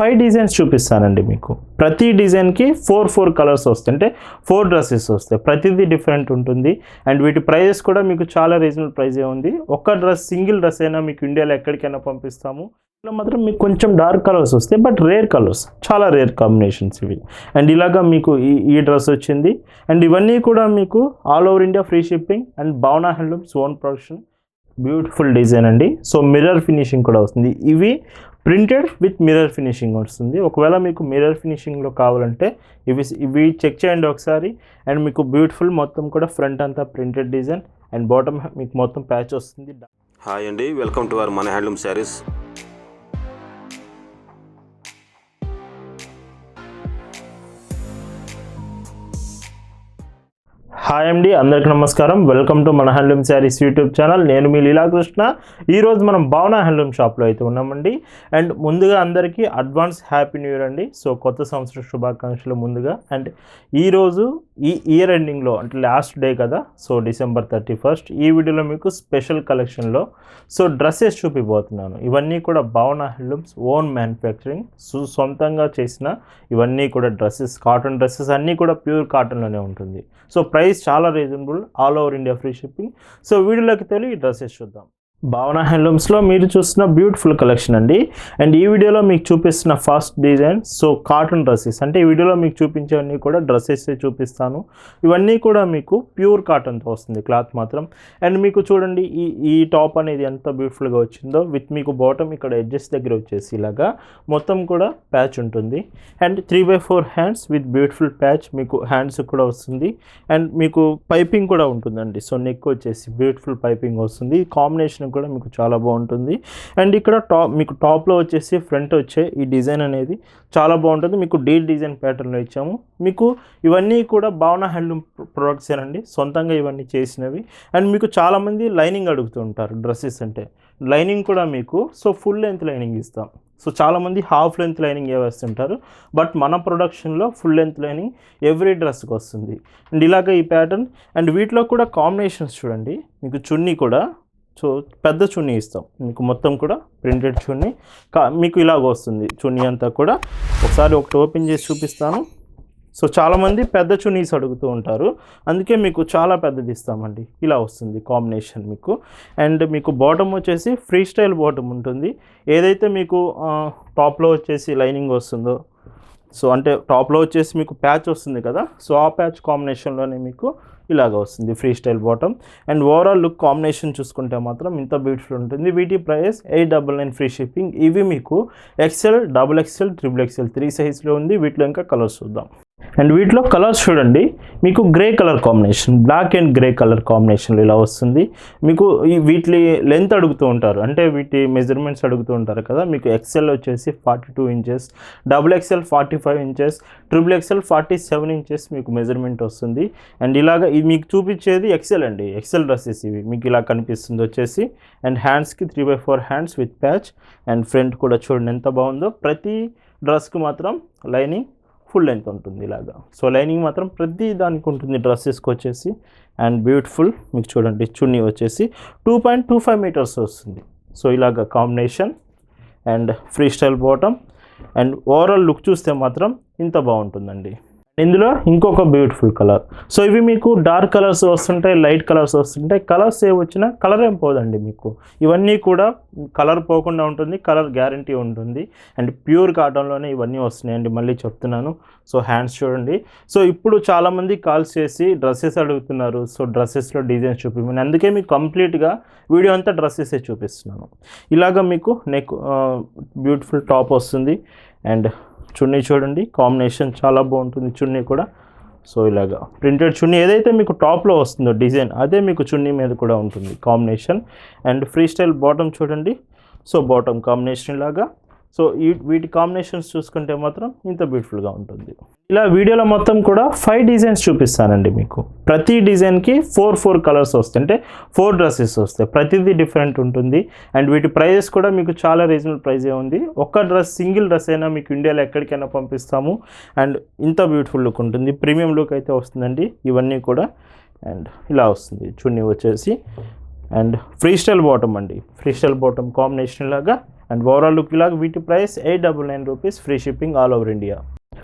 Five designs చూపిస్తానండి మీకు. ప్రతి డిజైన్కి ఫోర్ ఫోర్ కలర్స్ వస్తాయి. అంటే ఫోర్ డ్రెస్సెస్ వస్తాయి. ప్రతిదీ డిఫరెంట్ ఉంటుంది. అండ్ వీటి ప్రైజెస్ కూడా మీకు చాలా రీజనబుల్ ప్రైజే ఉంది. ఒక్క డ్రెస్ సింగిల్ డ్రెస్ అయినా మీకు ఇండియాలో ఎక్కడికైనా పంపిస్తాము. ఇలా మాత్రం మీకు కొంచెం డార్క్ కలర్స్ వస్తాయి. బట్ రేర్ కలర్స్ చాలా రేర్ కాంబినేషన్స్ ఇవి. అండ్ ఇలాగా మీకు ఈ ఈ డ్రెస్ వచ్చింది. అండ్ ఇవన్నీ కూడా మీకు all over India free shipping and Bhavana handlooms own production beautiful design అండి. సో మిర్రర్ ఫినిషింగ్ కూడా వస్తుంది. ఇవి ప్రింటెడ్ విత్ మిర్రర్ ఫినిషింగ్ వస్తుంది. ఒకవేళ మీకు మిర్రర్ ఫినిషింగ్లో కావాలంటే ఇవి ఇవి చెక్ చేయండి ఒకసారి. అండ్ మీకు బ్యూటిఫుల్ మొత్తం కూడా ఫ్రంట్ అంతా ప్రింటెడ్ డిజైన్. అండ్ బాటమ్ మీకు మొత్తం ప్యాచ్ వస్తుంది. హాయ్ అండి. వెల్కమ్ టు అవర్ మన హ్యాండ్లూమ్ శారీస్. హాయ్ అండి అందరికీ నమస్కారం. వెల్కమ్ టు మన హ్యాండ్లూమ్ శారీస్ యూట్యూబ్ ఛానల్. నేను మీ లీలాకృష్ణ. ఈరోజు మనం భావన హ్యాండ్లూమ్ షాప్లో అయితే ఉన్నామండి. అండ్ ముందుగా అందరికీ అడ్వాన్స్ హ్యాపీ న్యూ ఇయర్ అండి. సో కొత్త సంవత్సర శుభాకాంక్షలు ముందుగా. అండ్ ఈరోజు ఈ ఇయర్ ఎండింగ్లో అంటే లాస్ట్ డే కదా సో డిసెంబర్ థర్టీ ఫస్ట్ ఈ వీడియోలో మీకు స్పెషల్ కలెక్షన్లో సో డ్రెస్సెస్ చూపిపోతున్నాను ఇవన్నీ కూడా భావన హ్యాండ్లూమ్స్ ఓన్ మ్యానుఫ్యాక్చరింగ్. సో సొంతంగా చేసిన ఇవన్నీ కూడా డ్రెస్సెస్ కాటన్ డ్రెస్సెస్ అన్నీ కూడా ప్యూర్ కాటన్లోనే ఉంటుంది. సో ప్రై ప్రైస్ చాలా reasonable all over India free shipping. So వీడియోలోకి తెలియ ఈ డ్రెస్సెస్ చూద్దాం. భావన హ్యాండ్లూమ్స్లో మీరు చూస్తున్న బ్యూటిఫుల్ కలెక్షన్ అండి. అండ్ ఈ వీడియోలో మీకు చూపిస్తున్న first design so cotton dresses. అంటే ఈ వీడియోలో మీకు చూపించేవన్నీ కూడా డ్రెస్సెస్ చూపిస్తాను. ఇవన్నీ కూడా మీకు ప్యూర్ కాటన్తో వస్తుంది క్లాత్ మాత్రం. అండ్ మీకు చూడండి ఈ ఈ టాప్ అనేది ఎంత బ్యూటిఫుల్గా వచ్చిందో. విత్ మీకు బాటమ్ ఇక్కడ ఎడ్జెస్ దగ్గర వచ్చేసి ఇలాగా మొత్తం కూడా ప్యాచ్ ఉంటుంది. And three by four hands with beautiful patch మీకు హ్యాండ్స్ కూడా వస్తుంది. అండ్ మీకు పైపింగ్ కూడా ఉంటుందండి. సో నెక్ వచ్చేసి బ్యూటిఫుల్ పైపింగ్ వస్తుంది. కాంబినేషన్ కూడా మీకు చాలా బాగుంటుంది. అండ్ ఇక్కడ టాప్ మీకు టాప్లో వచ్చేసి ఫ్రంట్ వచ్చే ఈ డిజైన్ అనేది చాలా బాగుంటుంది. మీకు డీల్ డిజైన్ ప్యాటర్న్లో ఇచ్చాము. మీకు ఇవన్నీ కూడా భావన హ్యాండ్లూమ్ ప్రొడక్ట్స్ ఏనండి సొంతంగా ఇవన్నీ చేసినవి. అండ్ మీకు చాలామంది లైనింగ్ అడుగుతూ ఉంటారు డ్రెస్సెస్ అంటే. లైనింగ్ కూడా మీకు సో ఫుల్ లెంత్ లైనింగ్ ఇస్తాం. సో చాలామంది హాఫ్ లెంత్ లైనింగ్ ఏ వేస్తుంటారు. బట్ మన ప్రొడక్షన్లో ఫుల్ లెంత్ లైనింగ్ ఎవ్రీ డ్రెస్కి వస్తుంది. అండ్ ఇలాగ ఈ ప్యాటర్న్ అండ్ వీటిలో కూడా కాంబినేషన్స్ చూడండి. మీకు చున్నీ కూడా సో పెద్ద చున్నీ ఇస్తాం. మీకు మొత్తం కూడా ప్రింటెడ్ చున్నీ. కా మీకు ఇలాగ వస్తుంది చున్నీ అంతా కూడా. ఒకసారి ఒకటి ఓపెన్ చేసి చూపిస్తాను. సో చాలామంది పెద్ద చున్నీస్ అడుగుతూ ఉంటారు. అందుకే మీకు చాలా పెద్దది ఇస్తామండి. ఇలా వస్తుంది కాంబినేషన్ మీకు. అండ్ మీకు బాటమ్ వచ్చేసి ఫ్రీ స్టైల్ బాటమ్ ఉంటుంది. ఏదైతే మీకు టాప్లో వచ్చేసి లైనింగ్ వస్తుందో సో అంటే టాప్లో వచ్చేసి మీకు ప్యాచ్ వస్తుంది కదా సో ఆ ప్యాచ్ కాంబినేషన్లోనే మీకు ఇలాగ వస్తుంది free style bottom. And overall look combination చూసుకుంటే మాత్రం ఇంత బ్యూటిఫుల్ ఉంటుంది. వీటి price eight double nine free shipping. ఇవి మీకు XL double XL triple XL three సైజ్లో ఉంది. వీటిలో ఇంకా కలర్స్ చూద్దాం. అండ్ వీటిలో కలర్స్ చూడండి. మీకు grey colour combination black and grey colour కాంబినేషన్లో ఇలా వస్తుంది. మీకు ఈ వీటి లెంత్ అడుగుతూ ఉంటారు. అంటే వీటి మెజర్మెంట్స్ అడుగుతూ ఉంటారు కదా. మీకు ఎక్సెల్ వచ్చేసి forty two inches double XL forty five inches triple XL forty seven inches మీకు మెజర్మెంట్ వస్తుంది. అండ్ ఇలాగ ఇది మీకు చూపించేది ఎక్సెల్ అండి. ఎక్సెల్ డ్రెస్సెస్ ఇవి. మీకు ఇలా కనిపిస్తుంది వచ్చేసి. అండ్ హ్యాండ్స్కి three by four hands with patch and front కూడా చూడండి ఎంత బాగుందో. ప్రతి డ్రెస్కి మాత్రం లైనింగ్ ఫుల్ లెంత్ ఉంటుంది ఇలాగా. సో లైనింగ్ మాత్రం ప్రతి దానికి ఉంటుంది డ్రెస్సెస్కి వచ్చేసి. అండ్ బ్యూటిఫుల్ మీకు చూడండి చున్నీ వచ్చేసి two point two five metres వస్తుంది. సో ఇలాగ combination and free style bottom and overall look చూస్తే మాత్రం ఇంత బాగుంటుందండి. ఇందులో ఇంకొక బ్యూటిఫుల్ కలర్ సో ఇవి మీకు డార్క్ కలర్స్ వస్తుంటాయి లైట్ కలర్స్ వస్తుంటాయి. కలర్స్ ఏ వచ్చినా కలర్ ఏం పోదండి మీకు. ఇవన్నీ కూడా కలర్ పోకుండా ఉంటుంది కలర్ గ్యారంటీ ఉంటుంది. అండ్ ప్యూర్ కాటన్లోనే ఇవన్నీ వస్తున్నాయండి మళ్ళీ చెప్తున్నాను. సో హ్యాండ్స్ చూడండి. సో ఇప్పుడు చాలామంది కాల్స్ చేసి డ్రెస్సెస్ అడుగుతున్నారు. సో డ్రెస్సెస్లో డిజైన్స్ చూపించమని అందుకే మీకు కంప్లీట్గా వీడియో అంతా డ్రెస్సెసే చూపిస్తున్నాను. ఇలాగ మీకు నెక్ బ్యూటిఫుల్ టాప్ వస్తుంది. అండ్ చున్నీ చూడండి కాంబినేషన్ చాలా బాగుంటుంది చున్నీ కూడా. సో ఇలాగా ప్రింటెడ్ చున్నీ ఏదైతే మీకు టాప్లో వస్తుందో డిజైన్ అదే మీకు చున్నీ మీద కూడా ఉంటుంది combination and free style bottom చూడండి. సో బాటమ్ కాంబినేషన్ లాగా సో ఈ వీటి కాంబినేషన్స్ చూసుకుంటే మాత్రం ఇంత బ్యూటిఫుల్గా ఉంటుంది. ఇలా వీడియోలో మొత్తం కూడా ఫైవ్ డిజైన్స్ చూపిస్తానండి మీకు. ప్రతి డిజైన్కి ఫోర్ ఫోర్ కలర్స్ వస్తాయి. అంటే ఫోర్ డ్రెస్సెస్ వస్తాయి. ప్రతిదీ డిఫరెంట్ ఉంటుంది. అండ్ వీటి ప్రైజెస్ కూడా మీకు చాలా రీజనబుల్ ప్రైజే ఉంది. ఒక్క డ్రెస్ సింగిల్ డ్రెస్ అయినా మీకు ఇండియాలో ఎక్కడికైనా పంపిస్తాము. అండ్ ఇంత బ్యూటిఫుల్ లుక్ ఉంటుంది. ప్రీమియం లుక్ అయితే వస్తుందండి. ఇవన్నీ కూడా. అండ్ ఇలా వస్తుంది. చున్నీ వచ్చేసి. అండ్ ఫ్రీ స్టైల్ బాటమ్ అండి. ఫ్రీ స్టైల్ బాటమ్ కాంబినేషన్ లాగా అండ్ ఓవరాల్ లుక్ ఇలాగ వీటి price eight double nine rupees free shipping all over India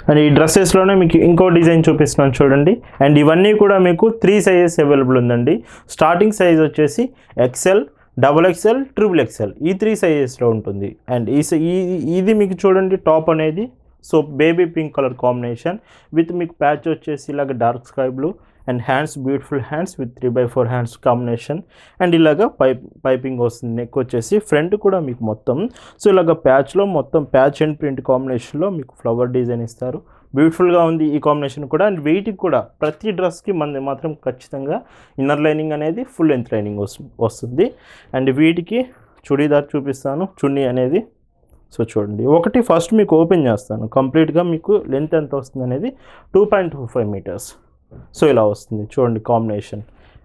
and ఈ డ్రెస్సెస్లోనే మీకు ఇంకో డిజైన్ చూపిస్తున్నాను చూడండి. అండ్ ఇవన్నీ కూడా మీకు త్రీ సైజెస్ అవైలబుల్ ఉందండి. స్టార్టింగ్ సైజ్ వచ్చేసి XL double XL triple XL ఈ త్రీ సైజెస్లో ఉంటుంది. అండ్ ఈ ఈ ఇది మీకు చూడండి టాప్ అనేది. So baby pink colour combination with మీకు ప్యాచ్ వచ్చేసి ఇలాగ dark sky blue and hands beautiful hands with three by four hands combination. And ఇలాగ పైప్ పైపింగ్ వస్తుంది నెక్ వచ్చేసి ఫ్రంట్ కూడా మీకు మొత్తం. సో ఇలాగ ప్యాచ్లో మొత్తం ప్యాచ్ అండ్ ప్రింట్ కాంబినేషన్లో మీకు ఫ్లవర్ డిజైన్ ఇస్తారు. బ్యూటిఫుల్గా ఉంది ఈ కాంబినేషన్ కూడా. అండ్ వెయిట్కి కూడా ప్రతి డ్రెస్కి మనది మాత్రం ఖచ్చితంగా ఇన్నర్ లైనింగ్ అనేది ఫుల్ లెంత్ లైనింగ్ వస్తుంది. అండ్ వీటికి చుడీదార్ చూపిస్తాను. చున్నీ అనేది సో చూడండి. ఒకటి ఫస్ట్ మీకు ఓపెన్ చేస్తాను. కంప్లీట్గా మీకు లెంత్ ఎంత వస్తుంది అనేది two point two five metres. So ఇలా వస్తుంది. చూడండి కాంబినేషన్.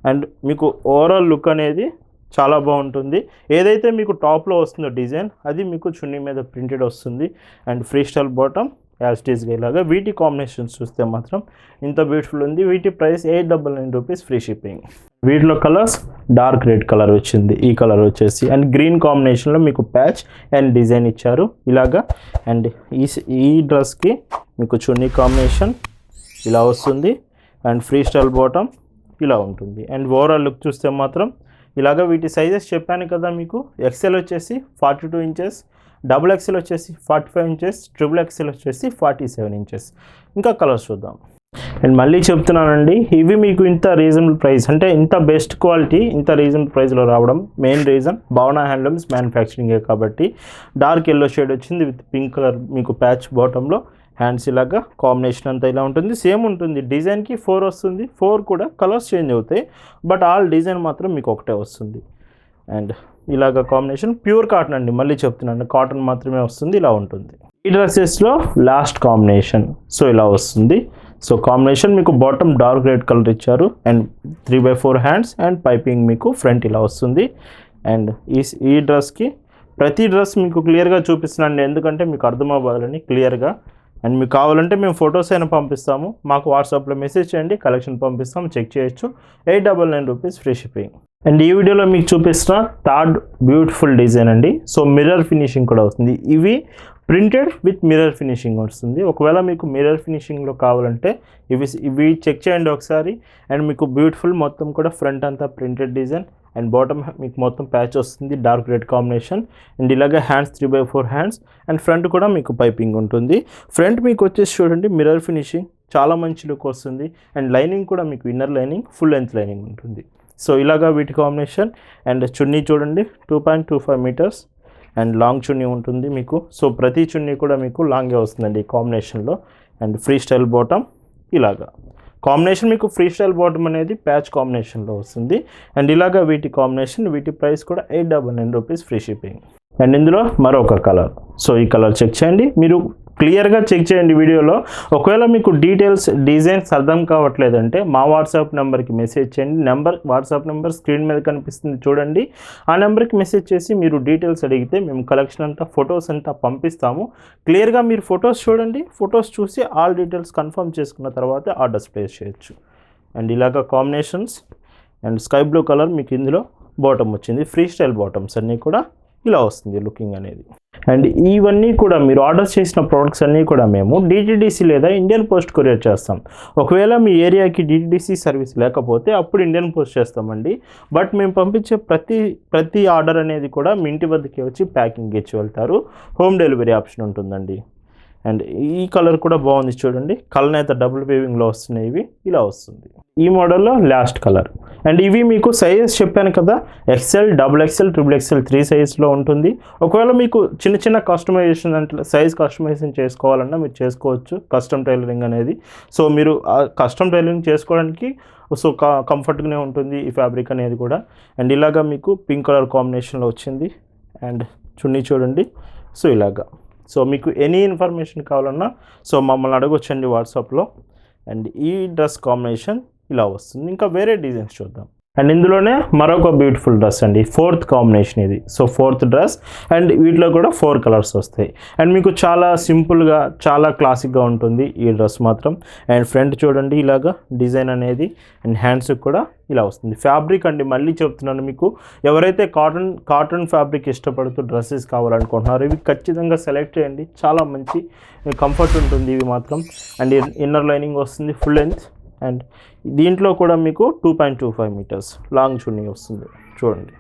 అండ్ మీకు ఓవరాల్ లుక్ అనేది చాలా బాగుంటుంది. ఏదైతే మీకు టాప్లో వస్తుందో డిజైన్ అది మీకు చున్నీ మీద ప్రింటెడ్ వస్తుంది. And free style bottom as టీజ్గా ఇలాగా వీటి కాంబినేషన్స్ చూస్తే మాత్రం ఇంత బ్యూటిఫుల్ ఉంది. వీటి price eight double nine rupees free shipping. వీటిలో కలర్స్ డార్క్ రెడ్ కలర్ వచ్చింది. ఈ కలర్ వచ్చేసి అండ్ గ్రీన్ కాంబినేషన్లో మీకు ప్యాచ్ అండ్ డిజైన్ ఇచ్చారు. ఇలాగా అండ్ ఈ ఈ డ్రెస్కి మీకు చున్నీ కాంబినేషన్ ఇలా వస్తుంది. అండ్ ఫ్రీ స్టైల్ బాటమ్ ఇలా ఉంటుంది. అండ్ ఓవరాల్ లుక్ చూస్తే మాత్రం ఇలాగ వీటి సైజెస్ చెప్పాను కదా మీకు ఎక్సెల్ వచ్చేసి forty two inches double XL వచ్చేసి forty five inches triple XL వచ్చేసి ఫార్టీ సెవెన్ ఇంచెస్. ఇంకా కలర్స్ చూద్దాం. అండ్ మళ్ళీ చెప్తున్నానండి ఇవి మీకు ఇంత రీజనబుల్ ప్రైస్ అంటే ఇంత బెస్ట్ క్వాలిటీ ఇంత రీజనబుల్ ప్రైస్లో రావడం మెయిన్ రీజన్ భావన హ్యాండ్లూమ్స్ మ్యానుఫ్యాక్చరింగే కాబట్టి. డార్క్ ఎల్లో షేడ్ వచ్చింది విత్ పింక్ కలర్ మీకు ప్యాచ్ బాటంలో. హ్యాండ్స్ ఇలాగా కాంబినేషన్ అంతా ఇలా ఉంటుంది. సేమ్ ఉంటుంది. డిజైన్కి ఫోర్ వస్తుంది. ఫోర్ కూడా కలర్స్ చేంజ్ అవుతాయి. బట్ ఆల్ డిజైన్ మాత్రం మీకు ఒకటే వస్తుంది. అండ్ ఇలాగ కాంబినేషన్ ప్యూర్ కాటన్ అండి. మళ్ళీ చెప్తున్నాను. కాటన్ మాత్రమే వస్తుంది. ఇలా ఉంటుంది. ఈ డ్రెస్సెస్లో లాస్ట్ కాంబినేషన్. సో ఇలా వస్తుంది. సో కాంబినేషన్ మీకు బాటమ్ డార్క్ రెడ్ కలర్ ఇచ్చారు. And three by four hands and piping మీకు ఫ్రంట్ ఇలా వస్తుంది. అండ్ ఈ ఈ డ్రెస్కి ప్రతి డ్రెస్ మీకు క్లియర్గా చూపిస్తున్నాను. ఎందుకంటే మీకు అర్థం అవ్వాలని క్లియర్గా అండ్ మీకు కావాలంటే మేము ఫొటోస్ అయినా పంపిస్తాము. మాకు వాట్సాప్లో మెసేజ్ చేయండి కలెక్షన్ పంపిస్తాము చెక్ చేయొచ్చు. Eight double nine rupees free shipping. And ఈ వీడియోలో మీకు చూపిస్తున్న థర్డ్ బ్యూటిఫుల్ డిజైన్ అండి. సో మిర్రర్ ఫినిషింగ్ కూడా వస్తుంది. ఇవి ప్రింటెడ్ విత్ మిర్రర్ ఫినిషింగ్ వస్తుంది. ఒకవేళ మీకు మిర్రర్ ఫినిషింగ్లో కావాలంటే ఇవి ఇవి చెక్ చేయండి ఒకసారి. అండ్ మీకు బ్యూటిఫుల్ మొత్తం కూడా ఫ్రంట్ అంతా ప్రింటెడ్ డిజైన్ అండ్ బాటమ్ మీకు మొత్తం ప్యాచ్ వస్తుంది. డార్క్ రెడ్ కాంబినేషన్ అండ్ ఇలాగే hands three by four hands and front కూడా మీకు పైపింగ్ ఉంటుంది. ఫ్రంట్ మీకు వచ్చేసి చూడండి మిర్రర్ ఫినిషింగ్ చాలా మంచి లుక్ వస్తుంది. అండ్ లైనింగ్ కూడా మీకు inner lining full length lining ఉంటుంది. సో ఇలాగా వీటి కాంబినేషన్ అండ్ చున్నీ చూడండి two point two five metres and long chunni ఉంటుంది మీకు. సో ప్రతి చున్నీ కూడా మీకు లాంగే వస్తుందండి ఈ కాంబినేషన్లో అండ్ ఫ్రీ స్టైల్ బాటమ్ ఇలాగా. కాంబినేషన్ మీకు ఫ్రీ స్టైల్ బాటమ్ అనేది ప్యాచ్ కాంబినేషన్లో వస్తుంది. అండ్ ఇలాగా వీటి కాంబినేషన్ వీటి ప్రైస్ కూడా eight double nine rupees free shipping and ఇందులో మరొక కలర్ సో ఈ కలర్ చెక్ చేయండి. మీరు క్లియర్గా చెక్ చేయండి వీడియోలో. ఒకవేళ మీకు డీటెయిల్స్ డిజైన్స్ అర్థం కావట్లేదంటే మా వాట్సాప్ నెంబర్కి మెసేజ్ చేయండి. నెంబర్ వాట్సాప్ నెంబర్ స్క్రీన్ మీద కనిపిస్తుంది చూడండి. ఆ నెంబర్కి మెసేజ్ చేసి మీరు డీటెయిల్స్ అడిగితే మేము కలెక్షన్ అంతా ఫొటోస్ అంతా పంపిస్తాము. క్లియర్గా మీరు ఫొటోస్ చూడండి. ఫొటోస్ చూసి ఆల్ డీటెయిల్స్ కన్ఫర్మ్ చేసుకున్న తర్వాత ఆర్డర్స్ ప్లేస్ చేయొచ్చు. అండ్ ఇలాగ combinations and sky blue colour మీకు ఇందులో బాటమ్ వచ్చింది. ఫ్రీ స్టైల్ బాటమ్స్ అన్నీ కూడా ఇలా వస్తుంది లుకింగ్ అనేది. అండ్ ఇవన్నీ కూడా మీరు ఆర్డర్ చేసిన ప్రోడక్ట్స్ అన్నీ కూడా మేము డిటిడిసి లేదా ఇండియన్ పోస్ట్ కొరియర్ చేస్తాం. ఒకవేళ మీ ఏరియాకి డిటిడిసి సర్వీస్ లేకపోతే అప్పుడు ఇండియన్ పోస్ట్ చేస్తామండి. బట్ మేము పంపించే ప్రతి ప్రతి ఆర్డర్ అనేది కూడా మీ ఇంటి వద్దకి వచ్చి ప్యాకింగ్ ఇచ్చి వెళ్తారు. హోమ్ డెలివరీ ఆప్షన్ ఉంటుందండి. అండ్ ఈ కలర్ కూడా బాగుంది చూడండి. కలర్ అయితే డబుల్ వేవింగ్లో వస్తున్నాయి ఇవి. ఇలా వస్తుంది. ఈ మోడల్లో లాస్ట్ కలర్. అండ్ ఇవి మీకు సైజెస్ చెప్పాను కదా. XL double XL triple XL three సైజ్లో ఉంటుంది. ఒకవేళ మీకు చిన్న చిన్న కస్టమైజేషన్ అంటే సైజ్ కస్టమైజేషన్ చేసుకోవాలన్నా మీరు చేసుకోవచ్చు కస్టమ్ టైలరింగ్ అనేది. సో మీరు కస్టమ్ టైలరింగ్ చేసుకోవడానికి సో కంఫర్ట్గానే ఉంటుంది ఈ ఫ్యాబ్రిక్ అనేది కూడా. అండ్ ఇలాగా మీకు పింక్ కలర్ కాంబినేషన్లో వచ్చింది. అండ్ చున్నీ చూడండి. సో ఇలాగా. సో మీకు ఎనీ ఇన్ఫర్మేషన్ కావాలన్నా సో మమ్మల్ని అడగొచ్చండి వాట్సాప్లో అండ్ ఈ డ్రెస్ కాంబినేషన్ ఇలా వస్తుంది. ఇంకా వేరే డిజైన్స్ చూద్దాం. అండ్ ఇందులోనే మరొక బ్యూటిఫుల్ డ్రెస్ అండి. ఫోర్త్ కాంబినేషన్ ఇది. సో ఫోర్త్ డ్రెస్ అండ్ వీటిలో కూడా ఫోర్ కలర్స్ వస్తాయి. అండ్ మీకు చాలా సింపుల్గా చాలా క్లాసిక్గా ఉంటుంది ఈ డ్రెస్ మాత్రం. అండ్ ఫ్రంట్ చూడండి ఇలాగా డిజైన్ అనేది. అండ్ హ్యాండ్స్కి కూడా ఇలా వస్తుంది. ఫ్యాబ్రిక్ అండి మళ్ళీ చెప్తున్నాను మీకు. ఎవరైతే కాటన్ కాటన్ ఫ్యాబ్రిక్ ఇష్టపడుతూ డ్రెస్సెస్ కావాలనుకుంటున్నారో ఇవి ఖచ్చితంగా సెలెక్ట్ చేయండి. చాలా మంచి కంఫర్ట్ ఉంటుంది ఇవి మాత్రం. అండ్ ఇన్నర్ లైనింగ్ వస్తుంది ఫుల్ లెంత్ అండ్ దీంట్లో కూడా మీకు two point two five metres long chunni వస్తుంది. చూడండి.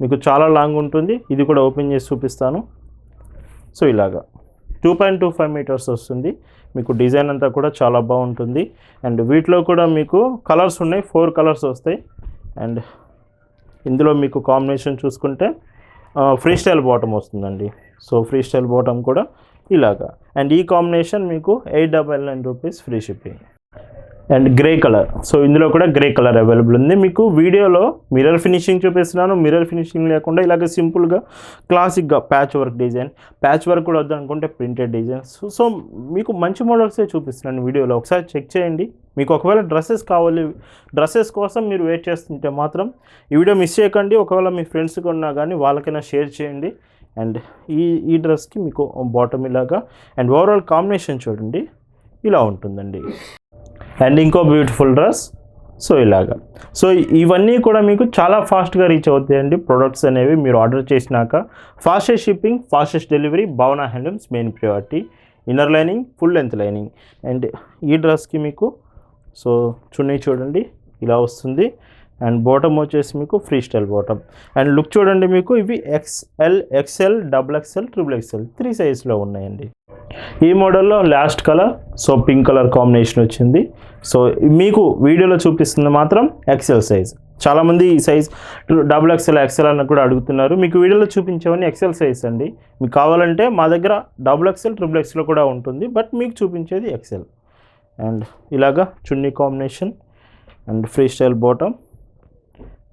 మీకు చాలా లాంగ్ ఉంటుంది. ఇది కూడా ఓపెన్ చేసి చూపిస్తాను. సో ఇలాగా. Two point two five metres వస్తుంది. మీకు డిజైన్ అంతా కూడా చాలా బాగుంటుంది. అండ్ వీటిలో కూడా మీకు కలర్స్ ఉన్నాయి. ఫోర్ కలర్స్ వస్తాయి. అండ్ ఇందులో మీకు కాంబినేషన్ చూసుకుంటే ఫ్రీ స్టైల్ బాటమ్ వస్తుందండి. సో ఫ్రీ స్టైల్ బాటమ్ కూడా ఇలాగా. అండ్ ఈ కాంబినేషన్ మీకు eight double nine rupees free shipping and grey colour. So ఇందులో కూడా గ్రే కలర్ అవైలబుల్ ఉంది. మీకు వీడియోలో మిర్రర్ ఫినిషింగ్ చూపిస్తున్నాను. మిర్రర్ ఫినిషింగ్ లేకుండా ఇలాగ సింపుల్గా క్లాసిక్గా patch work design. Patch work కూడా వద్దనుకుంటే ప్రింటెడ్ డిజైన్స్ సో మీకు మంచి మోడల్సే చూపిస్తున్నాను వీడియోలో. ఒకసారి చెక్ చేయండి. మీకు ఒకవేళ డ్రెస్సెస్ కావాలి డ్రెస్సెస్ కోసం మీరు వెయిట్ చేస్తుంటే మాత్రం ఈ వీడియో మిస్ చేయకండి. ఒకవేళ మీ ఫ్రెండ్స్కి ఉన్నా కానీ వాళ్ళకైనా షేర్ చేయండి. అండ్ ఈ ఈ డ్రెస్కి మీకు బాటమ్ ఇలాగా. అండ్ ఓవరాల్ కాంబినేషన్ చూడండి. ఇలా ఉంటుందండి. అండ్ ఇంకో బ్యూటిఫుల్ డ్రెస్. సో ఇలాగా. సో ఇవన్నీ కూడా మీకు చాలా ఫాస్ట్గా రీచ్ అవుతాయండి. ప్రొడక్ట్స్ అనేవి మీరు ఆర్డర్ చేసినాక fastest shipping fastest delivery Bhavana Handlooms main priority inner lining full length lining. And ఈ డ్రెస్కి మీకు సో చున్నీ చూడండి ఇలా వస్తుంది. అండ్ బాటమ్ వచ్చేసి మీకు free style bottom. And look చూడండి మీకు ఇవి XL XL double XL triple XL three సైజ్లో ఉన్నాయండి. ఈ మోడల్లో last colour so pink colour combination వచ్చింది. సో మీకు వీడియోలో చూపిస్తుంది మాత్రం ఎక్స్ఎల్ సైజ్. చాలామంది ఈ సైజ్ డబుల్ ఎక్సెల్ ఎక్సెల్ అని కూడా అడుగుతున్నారు. మీకు వీడియోలో చూపించేవన్నీ ఎక్సెల్ సైజ్ అండి. మీకు కావాలంటే మా దగ్గర డబుల్ ఎక్సెల్ ట్రిపుల్ ఎక్స్ఎల్ కూడా ఉంటుంది. బట్ మీకు చూపించేది ఎక్సెల్ అండ్ ఇలాగా chunni combination and free style bottom.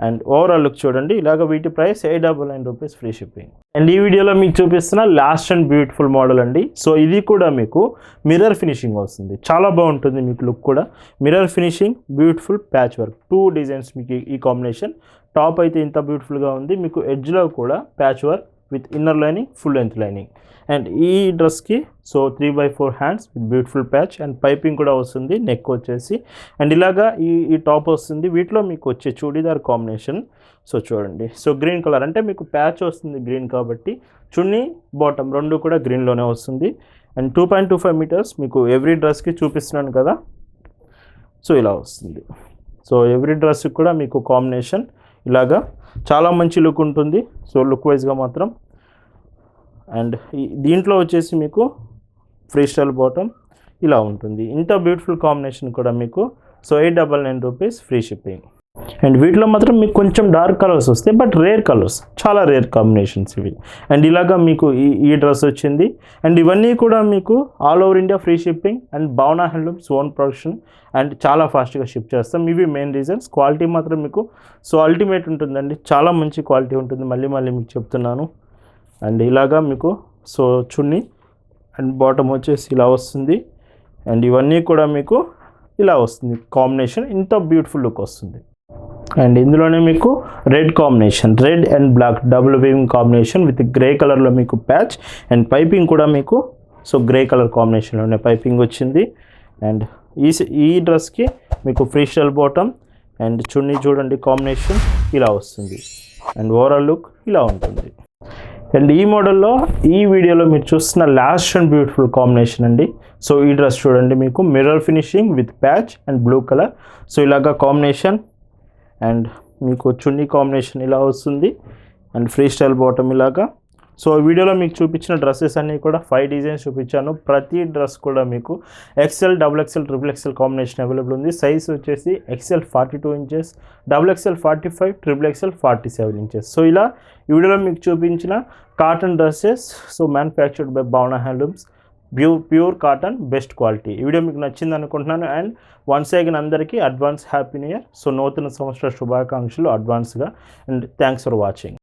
And overall look చూడండి ఇలాగ వీటి price eight double nine rupees free shipping and ఈ వీడియోలో మీకు చూపిస్తున్న లాస్ట్ అండ్ బ్యూటిఫుల్ మోడల్ అండి. సో ఇది కూడా మీకు మిర్రర్ ఫినిషింగ్ వస్తుంది. చాలా బాగుంటుంది మీకు లుక్ కూడా. Mirror finishing beautiful patch work two designs మీకు ఈ- ఈ కాంబినేషన్ టాప్ అయితే ఇంత బ్యూటిఫుల్గా ఉంది. మీకు ఎడ్జ్లో కూడా patch work with inner lining full length lining and ఈ డ్రెస్కి so three by four hands with beautiful patch and piping కూడా వస్తుంది నెక్ వచ్చేసి. అండ్ ఇలాగా ఈ ఈ టాప్ వస్తుంది వీటిలో మీకు వచ్చే చూడీదార్ కాంబినేషన్ సో చూడండి. సో గ్రీన్ కలర్ అంటే మీకు ప్యాచ్ వస్తుంది గ్రీన్ కాబట్టి చున్నీ బాటమ్ రెండు కూడా గ్రీన్లోనే వస్తుంది. And two point two five metres మీకు ఎవ్రీ డ్రెస్కి చూపిస్తున్నాను కదా. సో ఇలా వస్తుంది. సో ఎవ్రీ డ్రెస్కి కూడా మీకు కాంబినేషన్ ఇలాగా చాలా మంచి లుక్ ఉంటుంది. సో లుక్ వైజ్గా మాత్రం. అండ్ దీంట్లో వచ్చేసి మీకు ఫ్రీ స్టైల్ బాటమ్ ఇలా ఉంటుంది. ఇంత బ్యూటిఫుల్ కాంబినేషన్ కూడా మీకు. So eight double nine rupees free shipping. And వీటిలో మాత్రం మీకు కొంచెం డార్క్ కలర్స్ వస్తాయి బట్ రేర్ కలర్స్ చాలా రేర్ కాంబినేషన్స్ ఇవి. అండ్ ఇలాగా మీకు ఈ ఈ డ్రెస్ వచ్చింది. అండ్ ఇవన్నీ కూడా మీకు all over India free shipping and Bhavana Handlooms own production and చాలా ఫాస్ట్గా షిప్ చేస్తాం. ఇవి మెయిన్ రీజన్స్ క్వాలిటీ మాత్రం మీకు సో అల్టిమేట్ ఉంటుందండి. చాలా మంచి క్వాలిటీ ఉంటుంది. మళ్ళీ మళ్ళీ మీకు చెప్తున్నాను. అండ్ ఇలాగా మీకు సో చున్నీ అండ్ బాటమ్ వచ్చేసి ఇలా వస్తుంది. అండ్ ఇవన్నీ కూడా మీకు ఇలా వస్తుంది. కాంబినేషన్ ఇంత బ్యూటిఫుల్ లుక్ వస్తుంది. అండ్. ఇందులోనే మీకు red combination red and black double weaving combination with grey కలర్లో మీకు ప్యాచ్ అండ్ పైపింగ్ కూడా మీకు సో గ్రే కలర్ కాంబినేషన్లోనే పైపింగ్ వచ్చింది. అండ్ ఈ ఈ డ్రెస్కి మీకు free style bottom and chunni చూడండి కాంబినేషన్ ఇలా వస్తుంది. అండ్ ఓవరాల్ లుక్ ఇలా ఉంటుంది. అండ్ ఈ మోడల్లో ఈ వీడియోలో మీరు చూస్తున్న లాస్ట్ అండ్ బ్యూటిఫుల్ కాంబినేషన్ అండి. సో ఈ డ్రెస్ చూడండి మీకు mirror finishing with patch and blue colour. So ఇలాగా కాంబినేషన్ అండ్ మీకు చున్నీ కాంబినేషన్ ఇలా వస్తుంది. అండ్ ఫ్రీ స్టైల్ బాటమ్ ఇలాగా. సో వీడియోలో మీకు చూపించిన డ్రెస్సెస్ అన్నీ కూడా ఫైవ్ డిజైన్స్ చూపించాను. ప్రతి డ్రెస్ కూడా మీకు XL double XL triple XL combination available ఉంది. సైజ్ వచ్చేసి XL forty two inches double XL forty five triple XL forty seven inches. So ఇలా ఈ వీడియోలో మీకు చూపించిన cotton dresses so manufactured by Bhavana Handlooms ప్యూ pure cotton best quality. ఈ video మీకు నచ్చింది అనుకుంటున్నాను. అండ్ వన్స్ అగైన్ అందరికీ advance happy new year. So నూతన సంవత్సర శుభాకాంక్షలు అడ్వాన్స్గా. And thanks for watching.